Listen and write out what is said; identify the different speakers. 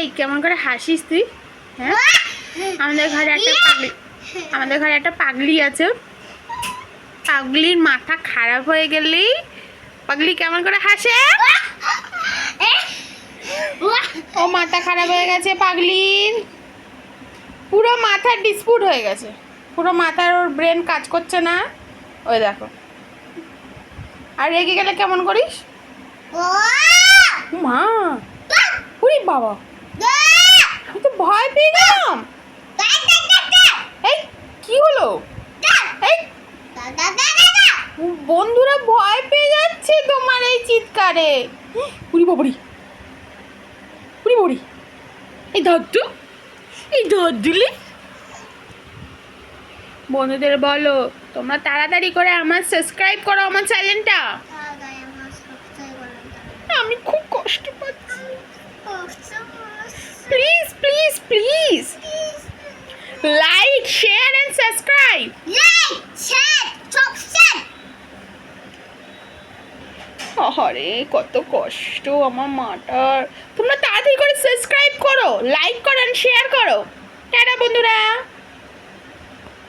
Speaker 1: এই কেমন করে হাসিস তুই? হ্যাঁ? আমাদের ঘরে একটা পাগলি আমাদের ঘরে একটা পাগলি আছে। পাগলির মাথা খারাপ হয়ে গেলেই পাগলি কেমন করে হাসে? ও মাথা খারাপ হয়ে গেছে পাগলির। পুরো মাথার ডিসপুট হয়ে গেছে। পুরো মাথার ওর ব্রেন কাজ করছে না। ওই দেখো। আর রেগে গেলে কেমন করিস? মা! উরি বাবা! আমি তো ভয় পেয়ে গেলাম। এই, কি হলো? এই, বন্ধুরা ভয় পেয়ে যাচ্ছে তোমার এই চিৎকারে। উড়ি বাবুরি উড়ি বাবুরি, এই ধরতু, এই ধর দিলে বন্ধুদের বলো, তোমরা তাড়াতাড়ি করে আমার সাবস্ক্রাইব করো আমার চ্যানেলটা লাইক শেয়ার share, subscribe. আরে কত কষ্ট আমার মাটার তোমরা তাড়াতাড়ি করে সাবস্ক্রাইব করো লাইক করো শেয়ার করো। টাটা বন্ধুরা।